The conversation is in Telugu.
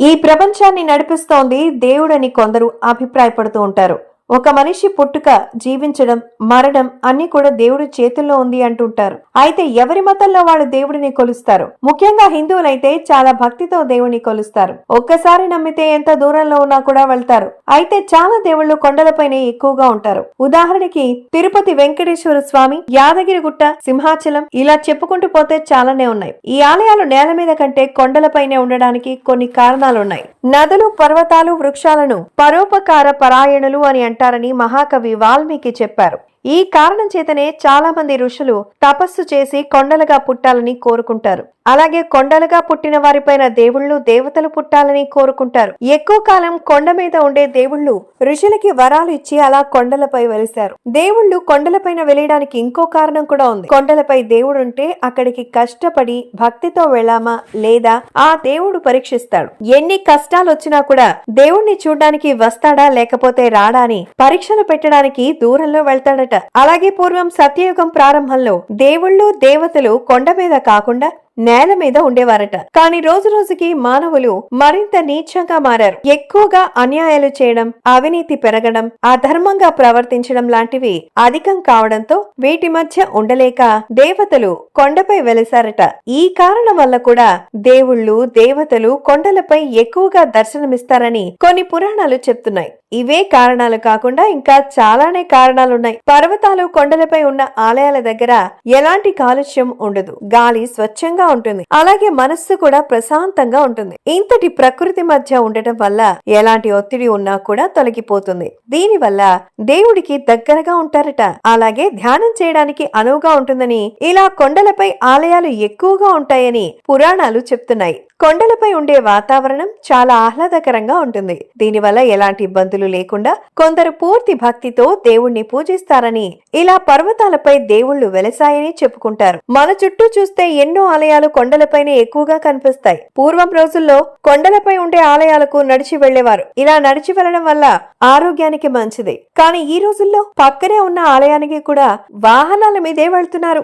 ఈ ప్రపంచాన్ని నడిపిస్తోంది దేవుడని కొందరు అభిప్రాయపడుతూ ఉంటారు. ఒక మనిషి పుట్టుక జీవించడం మరణం అన్ని కూడా దేవుడి చేతుల్లో ఉంది అంటుంటారు. అయితే ఎవరి మతంలో వాళ్ళు దేవుడిని కొలుస్తారు? ముఖ్యంగా హిందువులైతే చాలా భక్తితో దేవుడిని కొలుస్తారు. ఒక్కసారి నమ్మితే ఎంత దూరంలో ఉన్నా కూడా వెళ్తారు. అయితే చాలా దేవుళ్ళు కొండలపైనే ఎక్కువగా ఉంటారు. ఉదాహరణకి తిరుపతి వెంకటేశ్వర స్వామి యాదగిరిగుట్ట సింహాచలం ఇలా చెప్పుకుంటూ పోతే చాలానే ఉన్నాయి. ఈ ఆలయాలు నేల మీద కంటే కొండలపైనే ఉండడానికి కొన్ని కారణాలున్నాయి. నదులు పర్వతాలు వృక్షాలను పరోపకార పరాయణులు అని పెట్టారని మహాకవి వాల్మీకి చెప్పారు. ఈ కారణం చేతనే చాలా మంది ఋషులు తపస్సు చేసి కొండలుగా పుట్టాలని కోరుకుంటారు. అలాగే కొండలుగా పుట్టిన వారిపైన దేవుళ్ళు దేవతలు పుట్టాలని కోరుకుంటారు. ఎక్కువ కాలం కొండ మీద ఉండే దేవుళ్ళు ఋషులకి వరాలు ఇచ్చి అలా కొండలపై వెలిశారు. దేవుళ్ళు కొండలపైన వెలియడానికి ఇంకో కారణం కూడా ఉంది. కొండలపై దేవుడు ఉంటే అక్కడికి కష్టపడి భక్తితో వెళ్ళామా లేదా ఆ దేవుడు పరీక్షిస్తాడు. ఎన్ని కష్టాలు వచ్చినా కూడా దేవుణ్ణి చూడడానికి వస్తాడా లేకపోతే రాడా అని పరీక్షలు పెట్టడానికి దూరంలో వెళ్తాడట అలాగే పూర్వం సత్యయుగం ప్రారంభంలో దేవుళ్ళు దేవతలు కొండ మీద కాకుండా నేల మీద ఉండేవారట. కానీ రోజు రోజుకి మానవులు మరింత నీచంగా మారారు. ఎక్కువగా అన్యాయాలు చేయడం అవినీతి పెరగడం అధర్మంగా ప్రవర్తించడం లాంటివి అధికం కావడంతో వీటి మధ్య ఉండలేక దేవతలు కొండపై వెలిసారట. ఈ కారణం వల్ల కూడా దేవుళ్ళు దేవతలు కొండలపై ఎక్కువగా దర్శనమిస్తారని కొన్ని పురాణాలు చెప్తున్నాయి. ఇవే కారణాలు కాకుండా ఇంకా చాలానే కారణాలున్నాయి. పర్వతాలు కొండలపై ఉన్న ఆలయాల దగ్గర ఎలాంటి కాలుష్యం ఉండదు. గాలి స్వచ్ఛంగా ఉంటుంది. అలాగే మనస్సు కూడా ప్రశాంతంగా ఉంటుంది. ఇంతటి ప్రకృతి మధ్య ఉండటం వల్ల ఎలాంటి ఒత్తిడి ఉన్నా కూడా తొలగిపోతుంది. దీని వల్ల దేవుడికి దగ్గరగా ఉంటారట. అలాగే ధ్యానం చేయడానికి అనువుగా ఉంటుందని ఇలా కొండలపై ఆలయాలు ఎక్కువగా ఉంటాయని పురాణాలు చెప్తున్నాయి. కొండలపై ఉండే వాతావరణం చాలా ఆహ్లాదకరంగా ఉంటుంది. దీనివల్ల ఎలాంటి ఇబ్బందులు లేకుండా కొందరు పూర్తి భక్తితో దేవుణ్ణి పూజిస్తారని ఇలా పర్వతాలపై దేవుళ్ళు వెలసాయని చెప్పుకుంటారు. మన చుట్టూ చూస్తే ఎన్నో ఆలయాలు కొండలపైనే ఎక్కువగా కనిపిస్తాయి. పూర్వం రోజుల్లో కొండలపై ఉండే ఆలయాలకు నడిచి వెళ్ళేవారు ఇలా నడిచి వెళ్ళడం వల్ల ఆరోగ్యానికి మంచిది. కానీ ఈ రోజుల్లో పక్కనే ఉన్న ఆలయానికి కూడా వాహనాల మీదే వెళ్తున్నారు.